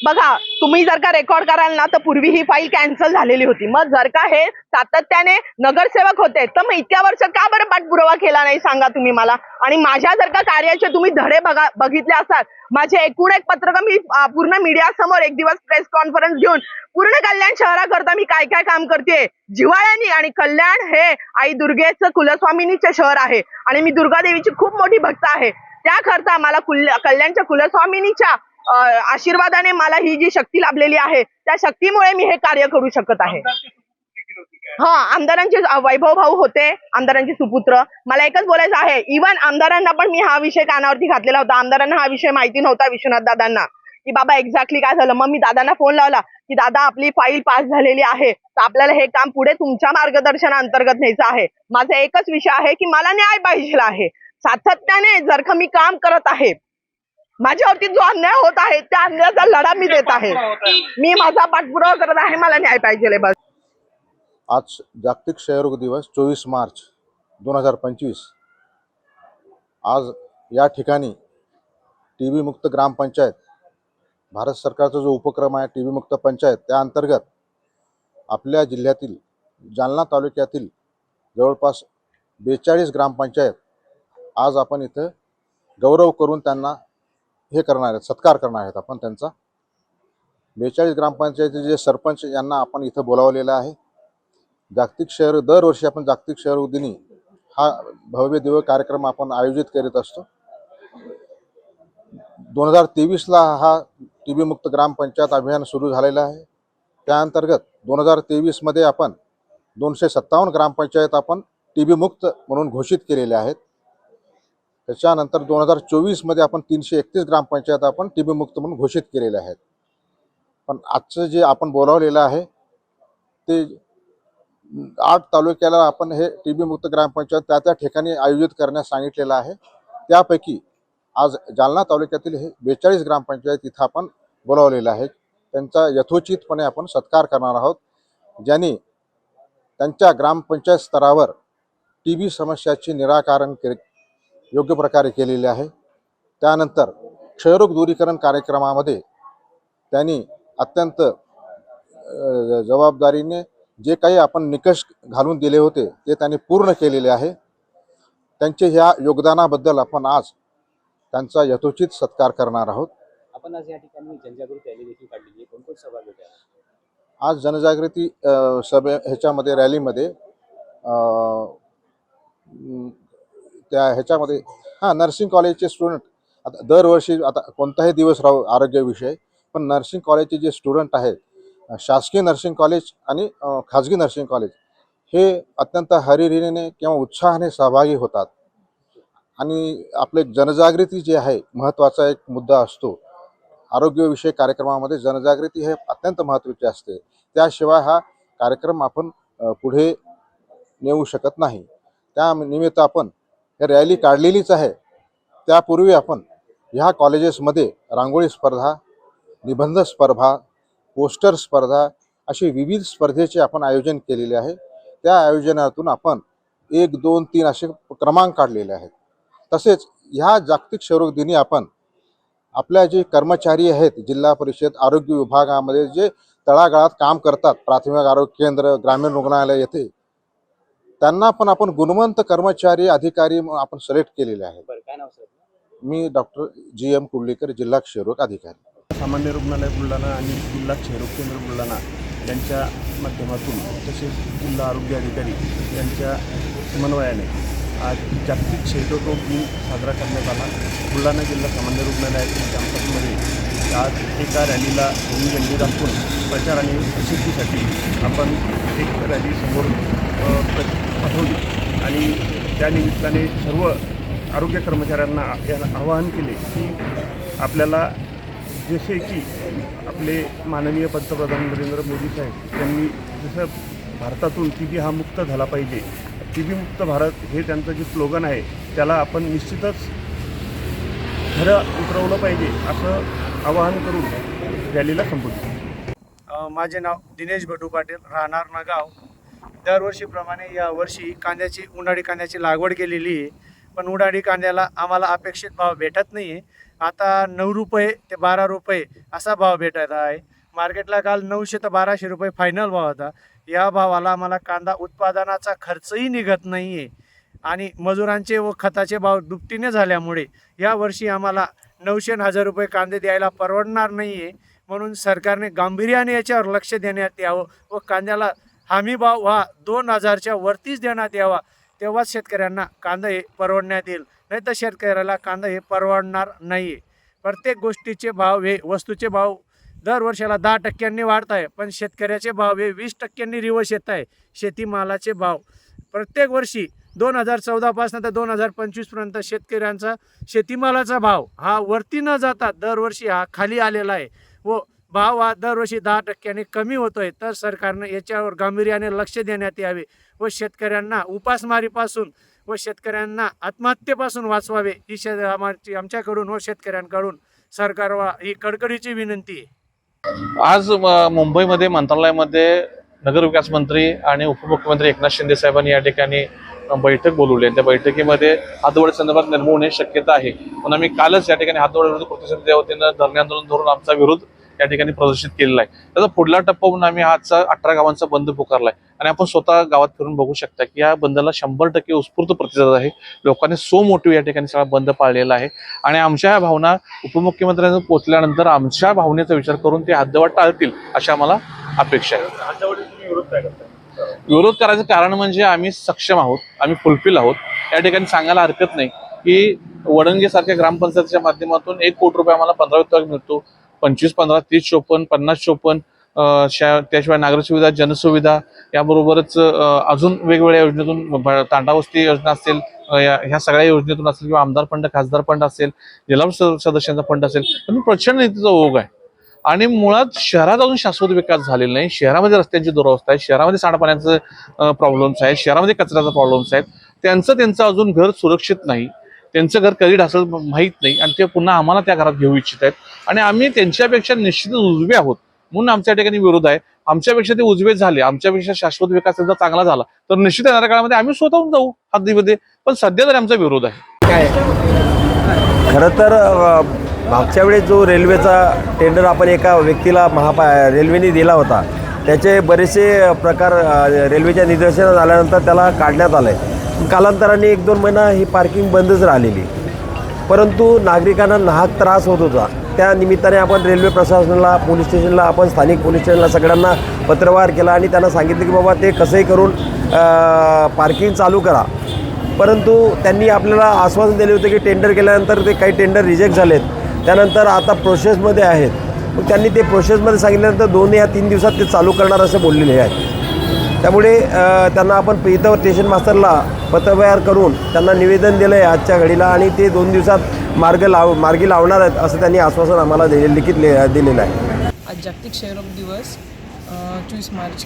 बघा तुम्ही जर का रेकॉर्ड कराल ना तर पूर्वी ही फाईल कॅन्सल झालेली होती. मग जर का हे सातत्याने नगरसेवक होते तर मग इतक्या वर्ष का बरं पाठपुरावा केला नाही सांगा तुम्ही मला? आणि माझ्या जर का कार्याचे तुम्ही धडे बघा बघितले असाल माझे एकूण एक पत्रक मी पूर्ण मीडिया समोर एक दिवस प्रेस कॉन्फरन्स घेऊन पूर्ण कल्याण शहराकरता मी काय काय काम करते जिवाळ्यानी आणि कल्याण हे आई दुर्गेचं कुलस्वामिनीचे शहर आहे. आणि मी दुर्गा देवीची खूप मोठी भक्त आहे. त्याकरता मला कुल कल्याणच्या कुलस्वामिनीच्या आशीर्वादाने मला ही जी शक्ती लाभलेली आहे त्या शक्तीमुळे मी हे कार्य करू शकत आहे. हा आमदारांचे वैभव भाऊ होते आमदारांचे सुपुत्र. मला एकच बोलायचं आहे इव्हन आमदारांना पण मी हा विषय कानावरती घातलेला होता. आमदारांना हा विषय माहिती नव्हता विश्वनाथ दादांना. की बाबा एक्झॅक्टली काय झालं? मग मी दादांना फोन लावला की दादा आपली फाईल पास झालेली आहे. तर आपल्याला हे काम पुढे तुमच्या मार्गदर्शनाअंतर्गत न्यायचं आहे. माझा एकच विषय आहे की मला न्याय पाहिजे आहे. सातत्याने जर का मी काम करत आहे माझ्यावरती जो अन्याय होत आहे त्या अन्यायाचा लढा मी देत आहे. मी माझा पाठपुरावा करत आहे मला न्याय पाहिजे बस. आज जागतिक क्षयरोग दिवस चोवीस मार्च दोन हजार पंचवीस. आज या ठिकाणी टी बी मुक्त ग्रामपंचायत भारत सरकारचा जो उपक्रम आहे टी बी मुक्त पंचायत त्या अंतर्गत आपल्या जिल्ह्यातील जालना तालुक्यातील जवळपास बेचाळीस ग्रामपंचायत आज आपण इथं गौरव करून त्यांना हे करणार आहेत सत्कार करणार आहेत आपण त्यांचा. बेचाळीस ग्रामपंचायतीचे जे सरपंच यांना आपण इथं बोलावलेलं आहे. जागतिक शहर दरवर्षी आपण जागतिक शहर दिनी हा भव्य दिव्य कार्यक्रम आपण आयोजित करीत असतो. दोन हजार तेवीसला हा टी बी मुक्त ग्रामपंचायत अभियान सुरू झालेलं आहे. त्या अंतर्गत दोन हजार तेवीसमध्ये आपण दोनशे सत्तावन्न ग्रामपंचायत आपण टी बी मुक्त म्हणून घोषित केलेल्या आहेत. त्याच्यानंतर दोन हजार चोवीसमध्ये आपण तीनशे एकतीस ग्रामपंचायत आपण टी बी मुक्त म्हणून घोषित केलेल्या आहेत. पण आजचं जे आपण बोलावलेलं आहे ते आठ तालुक्याला आपण हे टी बी मुक्त ग्रामपंचायत त्या त्या ठिकाणी आयोजित करण्यास सांगितलेलं आहे. त्यापैकी आज जालना तालुक्यातील हे बेचाळीस ग्रामपंचायत इथं आपण बोलावलेलं आहे. त्यांचा यथोचितपणे आपण सत्कार करणार आहोत. ज्यांनी त्यांच्या ग्रामपंचायत स्तरावर टी बी समस्याचे निराकरण के योग्य प्रकारे केलेले आहे. त्यानंतर क्षयरोग दूरीकरण कार्यक्रमामध्ये त्यांनी अत्यंत जबाबदारीने जे काही आपण निकष घालून दिले होते ते त्यांनी पूर्ण केलेले आहे. त्यांचे ह्या योगदानाबद्दल आपण आज त्यांचा यथोचित सत्कार करणार आहोत. आपण आज या ठिकाणी जनजागृती रॅली देखील काढलेली आहे. कोण कोण सहभागी होते आज? जनजागृती सभे ह्याच्यामध्ये रॅलीमध्ये त्या ह्याच्यामध्ये हां नर्सिंग कॉलेजचे स्टुडंट आता दरवर्षी आता कोणताही दिवस राहू आरोग्यविषय पण नर्सिंग कॉलेजचे जे स्टुडंट आहेत शासकीय नर्सिंग कॉलेज आणि खाजगी नर्सिंग कॉलेज हे अत्यंत हरिहरीने किंवा उत्साहाने सहभागी होतात. आणि आपले जनजागृती जी आहे महत्त्वाचा एक मुद्दा असतो. आरोग्यविषयक कार्यक्रमामध्ये जनजागृती हे अत्यंत महत्त्वाचे असते. त्याशिवाय हा कार्यक्रम आपण पुढे नेऊ शकत नाही. त्या निमित्त आपण हे रॅली काढलेलीच आहे. त्यापूर्वी आपण ह्या कॉलेजेसमध्ये रांगोळी स्पर्धा निबंध स्पर्धा पोस्टर स्पर्धा अशी विविध स्पर्धेचे आपण आयोजन केलेले आहे. त्या आयोजनातून आपण एक दोन तीन असे क्रमांक काढलेले आहेत. तसेच ह्या जागतिक क्षयरोग दिनी आपण आपल्या जे कर्मचारी आहेत जिल्हा परिषद आरोग्य विभागामध्ये जे तळागाळात काम करतात प्राथमिक आरोग्य केंद्र ग्रामीण रुग्णालय येथे त्यांना पण आपण गुणवंत कर्मचारी अधिकारी आपण सिलेक्ट केलेले आहेत. बरं काय नाव सर? मी डॉक्टर जी एम कुर्लीकर जिल्हा क्षयरोग अधिकारी. सामान्य रुग्णालय बुलढाणा आणि जिल्हा क्षयरोग केंद्र बुलढाणा यांच्या माध्यमातून तसेच जिल्हा आरोग्य अधिकारी यांच्या समन्वयाने आज जागतिक क्षयरोग दिन साजरा करण्यात आला. बुलढाणा जिल्हा सामान्य रुग्णालयातील कॅम्पसमध्ये आज एका रॅलीला दोन्ही झेंडे दाखवून प्रचार आणि प्रसिद्धीसाठी आपण एक रॅली समोर पाठवली आणि त्या निमित्ताने सर्व आरोग्य कर्मचाऱ्यांना याला आवाहन केले की आपल्याला जसे की आपले माननीय पंतप्रधान नरेंद्र मोदी साहेब त्यांनी जसं भारतातून टी बी हा मुक्त झाला पाहिजे टी बी मुक्त भारत हे त्यांचं जे स्लोगन आहे त्याला आपण निश्चितच खरं उतरवलं पाहिजे असं आवाहन करून रॅलीला संबोधित माझे नाव दिनेश भटू पाटील राहणार नागाव. दरवर्षीप्रमाणे यावर्षी कांद्याची उन्हाळी कांद्याची लागवड केलेली आहे. पण उन्हाळी कांद्याला आम्हाला अपेक्षित भाव भेटत नाही आहे आता नऊ रुपये ते बारा रुपये असा भाव भेटत आहे. मार्केटला काल नऊशे ते बाराशे रुपये फायनल भाव होता. या भावाला आम्हाला कांदा उत्पादनाचा खर्चही निघत नाही आहे आणि मजुरांचे व खताचे भाव दुपटीने झाल्यामुळे यावर्षी आम्हाला नऊशे हजार रुपये कांदे द्यायला परवडणार नाही आहे म्हणून सरकारने गांभीर्याने याच्यावर लक्ष देण्यात यावं व कांद्याला हमी भाव हा दोन हजारच्या वरतीच देण्यात यावा. तेव्हाच शेतकऱ्यांना कांदा हे परवडण्यात येईल. नाही तर शेतकऱ्याला कांदा हे परवडणार नाही आहे प्रत्येक गोष्टीचे भाव हे वस्तूचे भाव दरवर्षाला दहा टक्क्यांनी वाढत आहे. पण शेतकऱ्याचे भाव हे वीस टक्क्यांनी रिवर्स येत आहे. शेतीमालाचे भाव. प्रत्येक वर्षी दोन हजार चौदापासून तर दोन हजार पंचवीसपर्यंत शेतकऱ्यांचा शेतीमालाचा भाव हा वरती न जाता दरवर्षी हा खाली आलेला आहे. व भाव हा दरवर्षी दहा टक्क्याने कमी होतोय. तर सरकारनं याच्यावर गांभीर्याने लक्ष देण्यात यावे व शेतकऱ्यांना उपासमारीपासून व शेतकऱ्यांना आत्महत्येपासून वाचवावे ही शे आमची आमच्याकडून व शेतकऱ्यांकडून सरकारवा ही कडकडीची विनंती आहे. आज मुंबईमध्ये मंत्रालयामध्ये नगरविकास मंत्री आणि उपमुख्यमंत्री एकनाथ शिंदे साहेबांनी या ठिकाणी बैठक बोलवली. आहे त्या बैठकीमध्ये हातवड संदर्भात निर्णय होण्याची शक्यता आहे. पण आम्ही कालच या ठिकाणी हातवड विरुद्ध कृती समितीच्या वतीनं धरणे आंदोलन धरून आमचा विरोध या ठिकाणी प्रदर्शित केलेला आहे. त्याचा पुढला टप्पा म्हणून आम्ही आजचा अठरा गावांचा बंद पुकारलाय. आणि आपण स्वतः गावात फिरून बघू शकता की या बंदला शंभर टक्के उत्स्फूर्त प्रतिसाद आहे. लोकांनी सो मोटिव्ह या ठिकाणी सगळा बंद पाळलेला आहे. आणि आमच्या ह्या भावना उपमुख्यमंत्र्यांना पोचल्यानंतर आमच्या भावनेचा विचार करून ते हद्दवाढ टाळतील अशी आम्हाला अपेक्षा आहे. विरोध करायचं कारण म्हणजे आम्ही सक्षम आहोत आम्ही फुलफिल आहोत. या ठिकाणी सांगायला हरकत नाही की वडंगे सारख्या ग्रामपंचायतीच्या माध्यमातून एक कोटी रुपये आम्हाला पंधरा विभाग मिळतो. पंचवीस पंधरा तीस चोपन्न पन्नास चोपन्न शा- त्याशिवाय नागरिक सुविधा जनसुविधा याबरोबरच अजून वेगवेगळ्या योजनेतून तांडावस्ती योजना असेल या- ह्या सगळ्या योजनेतून असेल किंवा आमदार फंड खासदार फंड असेल जिल्हा सदस्यांचा फंड असेल प्रचंड नीतीचा ओघ आहे. आणि मुळात शहरात अजून शाश्वत विकास झालेला नाही. शहरामध्ये रस्त्यांची दुरावस्था आहे. शहरामध्ये सांडपाण्याचं प्रॉब्लेम्स आहेत. शहरामध्ये कचऱ्याचा प्रॉब्लेम्स आहेत. त्यांचं त्यांचं अजून घर सुरक्षित नाही. त्यांचं घर कधी ढासल माहीत नाही. आणि ते पुन्हा आम्हाला त्या घरात घेऊ इच्छित आहेत. आणि आम्ही त्यांच्यापेक्षा निश्चितच उजवे आहोत. म्हणून आमच्या ठिकाणी विरोध आहे. आमच्यापेक्षा ते उजवे झाले. आमच्यापेक्षा शाश्वत विकास त्यांचा चांगला झाला. तर निश्चित येणाऱ्या काळामध्ये आम्ही स्वतःहून जाऊ हद्दीमध्ये. पण सध्या तरी आमचा विरोध आहे. खरं तर मागच्या वेळेस जो रेल्वेचा टेंडर आपण एका व्यक्तीला महापा रेल्वेने दिला होता त्याचे बरेचसे प्रकार रेल्वेच्या निदर्शनात आल्यानंतर त्याला काढण्यात आलं आहे कालांतराने एक दोन महिना ही पार्किंग बंदच राहिलेली. परंतु नागरिकांना नाहक त्रास होत होता. त्या निमित्ताने आपण रेल्वे प्रशासनाला पोलीस स्टेशनला आपण स्थानिक पोलीस स्टेशनला सगळ्यांना पत्रव्यवहार केला आणि त्यांना सांगितलं की बाबा ते कसंही करून पार्किंग चालू करा. परंतु त्यांनी आपल्याला आश्वासन दिले होते की टेंडर केल्यानंतर ते काही टेंडर रिजेक्ट झालेत. त्यानंतर आता प्रोसेसमध्ये आहेत. मग त्यांनी ते प्रोसेसमध्ये सांगितल्यानंतर दोन या तीन दिवसात ते चालू करणार असं बोललेले आहे त्यामुळे त्यांना आपण इथं स्टेशन मास्तरला पत्रव्यवहार करून त्यांना निवेदन दिलं आहे आजच्या घडीला आणि ते दोन दिवसात मार्ग लाव मार्गी लावणार आहेत असं त्यांनी आश्वासन आम्हाला दिले लिखित ले- दिलेलं आहे. आज जागतिक क्षयरोग दिवस चोवीस मार्च.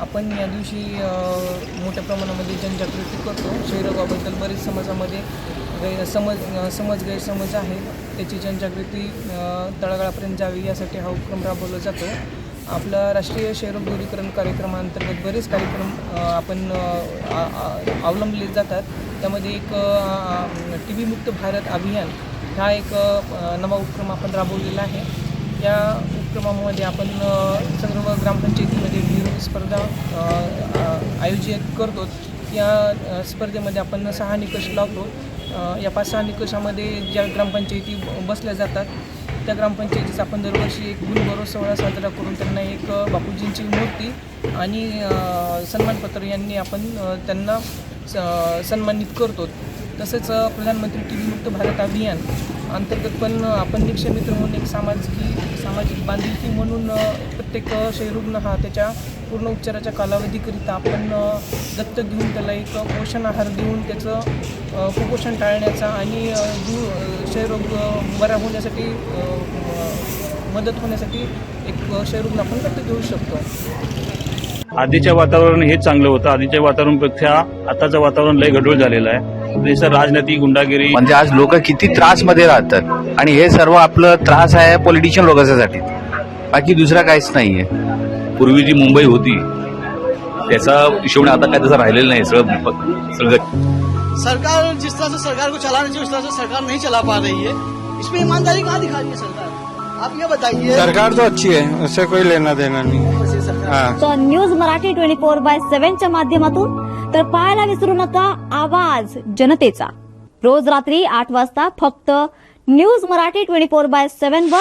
आपण या दिवशी मोठ्या प्रमाणामध्ये जनजागृती करतो. क्षयरोगाबद्दल बरेच समाजामध्ये गै समज समज गैरसमज आहे त्याची जनजागृती तळागाळापर्यंत जावी यासाठी हा उपक्रम राबवला जातो आपला राष्ट्रीय क्षयरोग दूरीकरण कार्यक्रमांतर्गत बरेच कार्यक्रम आपण अवलंबले जातात. त्यामध्ये एक टी व्ही मुक्त भारत अभियान हा एक नवा उपक्रम आपण राबवलेला आहे. या उपक्रमामध्ये आपण सर्व ग्रामपंचायतीमध्ये विविध स्पर्धा आयोजित करतो. या स्पर्धेमध्ये आपण सहा निकष लावतो. या पाच सहा निकषामध्ये ज्या ग्रामपंचायती बसल्या जातात त्या ग्रामपंचायतीचा आपण दरवर्षी एक गुणगौरव सोहळा साजरा करून त्यांना एक बापूजींची मूर्ती आणि सन्मानपत्र यांनी आपण त्यांना स- सन्मानित करतो. तसंच प्रधानमंत्री टी व्ही मुक्त भारत अभियान अंतर्गत पण आपण निक्षमित्र म्हणून एक सामाजिक सामाजिक बांधिलकी म्हणून प्रत्येक क्षयरुग्ण हा त्याच्या पूर्ण उपचाराच्या कालावधीकरिता आपण दत्तक घेऊन त्याला एक पोषण आहार देऊन त्याचं कुपोषण टाळण्याचा आणि दू क्षयरोग बरा होण्यासाठी मदत होण्यासाठी एक क्षयरुग्ण आपण दत्तक घेऊ शकतो. आधीच्या वातावरण हे चांगलं होतं. आधीच्या वातावरणापेक्षा आताचं वातावरण लय गढूळ झालेलं आहे. देशात राजनीती गुंडागिरी. म्हणजे आज लोक किती त्रासमध्ये राहतात. आणि हे सर्व आपलं त्रास आहे पॉलिटिशियन लोकांसाठी. बाकी दुसरा काहीच नाहीये. पूर्वी जी मुंबई होती त्याचा हिशोब आता काय तसं राहिलेलं नाही सगळं सगळं सरकार जिस तरह से सरकार को चलाना चाहिए उस तरह से सरकार नहीं चला पा रही है इसमें ईमानदारी कहाँ दिखा रही है सरकार? आप ये बताइए। सरकार तो अच्छी है उससे कोई लेना देना नहीं। हाँ। तर news Marathi twenty four by सेव्हनच्या माध्यमातून तर पाहायला विसरू नका आवाज जनतेचा. रोज रात्री आठ वाजता फक्त news Marathi twenty four by seven वर